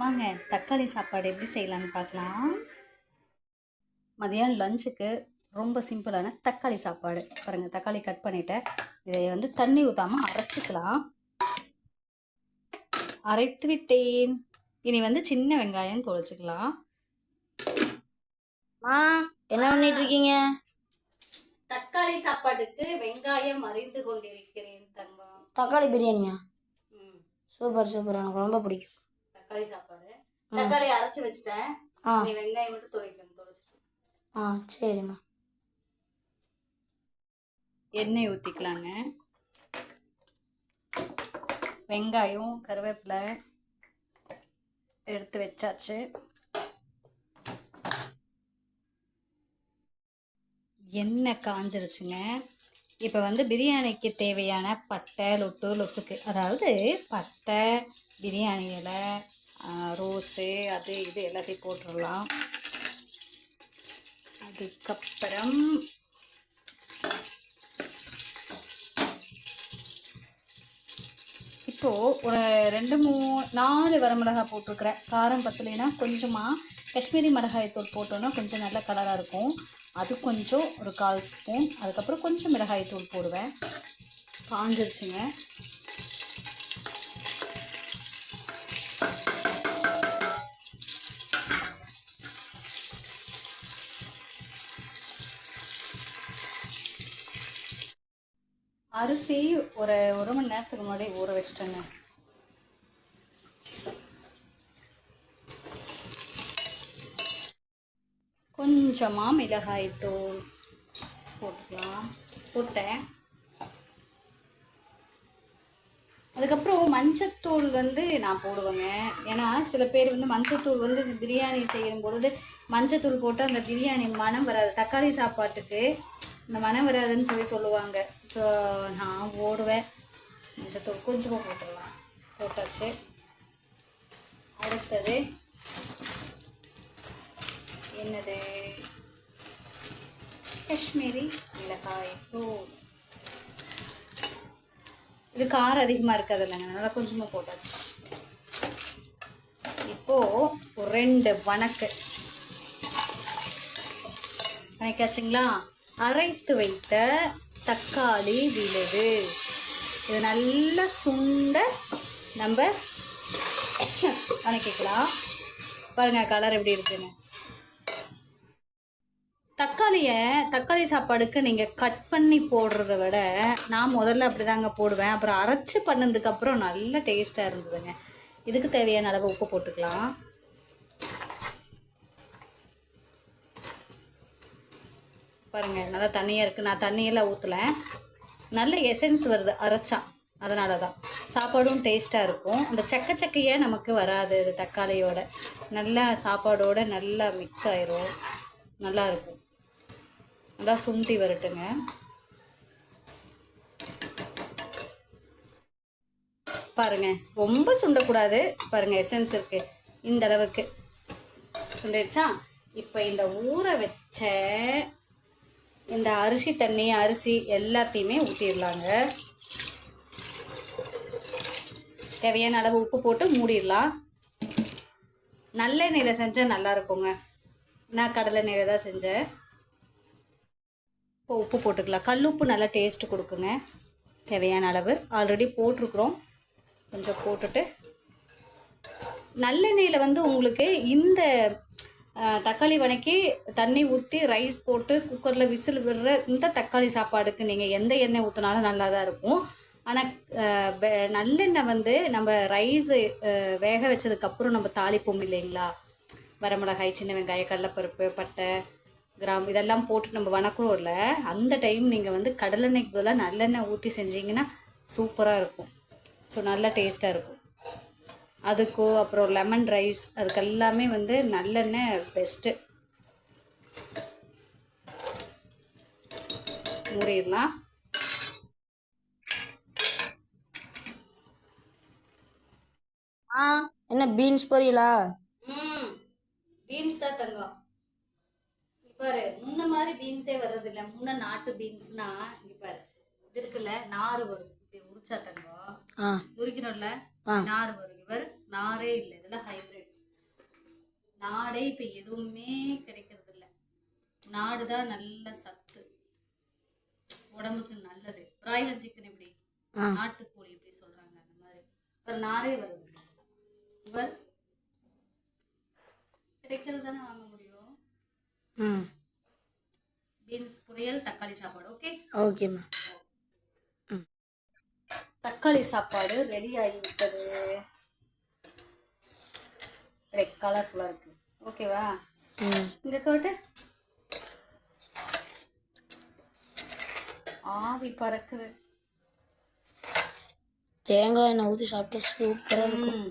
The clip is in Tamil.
வாங்க தக்காளி சாப்பாடு எப்படி செய்யலான்னு பார்க்கலாம். மதியானம் லஞ்சுக்கு ரொம்ப சிம்பிளான தக்காளி சாப்பாடு. பாருங்கள் தக்காளி கட் பண்ணிட்டேன். இதை வந்து தண்ணி ஊற்றாமல் அரைச்சிக்கலாம். அரைத்து விட்டேன். இனி வந்து சின்ன வெங்காயம் தொலைச்சிக்கலாம் மா என்ன பண்ணிட்டு இருக்கீங்க? தக்காளி சாப்பாட்டுக்கு வெங்காயம் அறிந்து கொண்டிருக்கிறேன் தங்கம். தக்காளி பிரியாணியா? Super super. எனக்கு ரொம்ப பிடிக்கும். தக்காளி சாப்பாடு. தக்காளி அரைச்சி வச்சுட்டேன். நீ வெங்காயம் மட்டும் துவைக்கணும் தொலைச்சிட்டு. ஆ சரிம்மா. எண்ணெய் ஊற்றிக்கலாங்க வெங்காயம் கருவேப்பிலை எடுத்து வச்சாச்சு. எண்ணெய் காஞ்சிருச்சுங்க. இப்போ வந்து பிரியாணிக்கு தேவையான பட்டை லொட்டு லொசுக்கு. அதாவது பட்டை பிரியாணி இலை ரோஸு அது இது எல்லாத்தையும் போட்டுடலாம். அதுக்கப்புறம் இப்போது ஒரு ரெண்டு மூ நாலு வரமிளகாய் போட்டிருக்கிறேன். காரம் பத்தலைன்னா கொஞ்சமாக காஷ்மீரி மிளகாய் தூள் போட்டோன்னா கொஞ்சம் நல்ல கலராக இருக்கும். அது கொஞ்சம் ஒரு கால் ஸ்பூன். அதுக்கப்புறம் கொஞ்சம் மிளகாய் தூள் போடுவேன். காஞ்சிருச்சுங்க. அரிசி ஒரு ஒரு மணி நேரத்துக்கு முன்னாடி ஊற வச்சிட்டேங்க. கொஞ்சமாக மிளகாய் தூள் போட்டுக்கலாம். போட்டேன். அதுக்கப்புறம் மஞ்சத்தூள் வந்து நான் போடுவேங்க. ஏன்னா சில பேர் வந்து மஞ்சத்தூள் வந்து பிரியாணி செய்யும் பொழுது மஞ்சத்தூள் போட்டு அந்த பிரியாணி மனம் வராது. தக்காளி சாப்பாட்டுக்கு இந்த மனம் வராதுன்னு சொல்லி சொல்லுவாங்க. ஸோ நான் ஓடுவேன். மஞ்சத்தூள் கொஞ்சமாக போட்டுடலாம். போட்டாச்சு. அடுத்தது என்னது? காஷ்மீரி மிளகாய். தூள் இது காரம் அதிகமாக இருக்காது இல்லைங்க. அதனால கொஞ்சமாக போட்டாச்சு. இப்போது ஒரு ரெண்டு வணக்கு. வணக்காச்சுங்களா அரைத்து வைத்த தக்காளி விழுது. இது நல்லா சுண்ட நம்ம வணக்கிக்கலாம் பாருங்கள் கலர் எப்படி இருக்குன்னு. தக்காளியை தக்காளி சாப்பாடுக்கு நீங்கள் கட் பண்ணி போடுறத விட நான் முதல்ல அப்படி தாங்க போடுவேன். அப்புறம் அரைச்சி பண்ணதுக்கப்புறம் நல்ல டேஸ்ட்டாக இருந்ததுங்க. இதுக்கு தேவையான அளவு உப்பு போட்டுக்கலாம். பாருங்க நல்லா தண்ணியாக இருக்குது நான் தண்ணியெல்லாம் ஊற்றல நல்ல எசன்ஸ் வருது அரைச்சா. அதனால தான் சாப்பாடும் டேஸ்ட்டாக இருக்கும். அந்த செக்க செக்கையே நமக்கு வராது இது தக்காளியோட. நல்லா சாப்பாடோட நல்லா மிக்ஸ் ஆயிரும். நல்லாயிருக்கும் நல்லா சுண்டி வரட்டுங்க. பாருங்க ரொம்ப சுண்டக்கூடாது. பாருங்க எசன்ஸ் இருக்கு. இந்த அளவுக்கு. சுண்டிடுச்சா? இப்போ இந்த ஊற வச்ச இந்த அரிசி தண்ணி அரிசி எல்லாத்தையுமே ஊற்றிடலாங்க தேவையான அளவு உப்பு போட்டு மூடிடலாம். நல்லெண்ணெயில் செஞ்சால் நல்லா இருக்குங்க. நான் கடலை எண்ணெயில் தான் செஞ்சேன். இப்போ உப்பு போட்டுக்கலாம். கல் உப்பு நல்லா டேஸ்ட்டு கொடுக்குங்க. தேவையான அளவு. ஆல்ரெடி போட்டிருக்குறோம். கொஞ்சம் போட்டுட்டு நல்லெண்ணெயில் வந்து உங்களுக்கு இந்த தக்காளி வணக்கி தண்ணி ஊற்றி ரைஸ் போட்டு குக்கரில் விசில் விடுற இந்த தக்காளி சாப்பாடுக்கு நீங்கள் எந்த எண்ணெய் ஊற்றினாலும் நல்லா தான் இருக்கும் ஆனால் நல்லெண்ணெய் வந்து நம்ம ரைஸு வேக வச்சதுக்கப்புறம் நம்ம தாளிப்போம் இல்லைங்களா? வரமிளகாய் சின்ன வெங்காயம் கடலைப்பருப்பு பட்டை கிராம் இதெல்லாம் போட்டு நம்ம வணக்குறோம்ல அந்த டைம் நீங்கள் வந்து கடலெண்ணெய்க்கு பதிலாக நல்லெண்ணெய் ஊற்றி செஞ்சீங்கன்னா சூப்பராக இருக்கும். ஸோ நல்லா டேஸ்ட்டாக இருக்கும். அதுக்கோ அப்புறம் லெமன் ரைஸ் அதுக்கு எல்லாமே வந்து நல்லெண்ணெய் பெஸ்ட்டு மூடிடலாம். ஆ என்ன பீன்ஸ் பொரியலா? ம் பீன்ஸ் தான் தங்கம். பாரு முன்ன மாதிரி பீன்ஸே வர்றது இல்ல முன்ன நாட்டு பீன்ஸ்னா இங்க பாரு இது இருக்குல்ல நாறு வரும். இப்படி உரிச்சா தங்கம். ஆ. நாறு வரும். இவர் நாரே இல்லை இதெல்லாம் ஹைபிரிட் நாடே இப்போ எதுவுமே கிடைக்கிறது இல்ல நாடு தான் நல்ல சத்து. உடம்புக்கு நல்லது. பிராய்லர் சிக்கன் எப்படி? நாட்டுக்கோழி எப்படி சொல்றாங்க அந்த மாதிரி. ஒரு நாரே வருது. இவர் கிடைக்கிறது தானே வாங்க முடியும். பீன்ஸ் பொரியல் தக்காளி சாப்பாடு ஓகே ஓகேம்மா தக்காளி சாப்பாடு ரெடி ஆகிவிட்டது. ரெட் கலர்ஃபுல்லாக இருக்கு. ஓகேவா இங்க காட்டு. ஆவி பறக்குது. தேங்காய் எண்ணெய் ஊற்றி சாப்பிட்டா சூப்பராக இருக்கும்.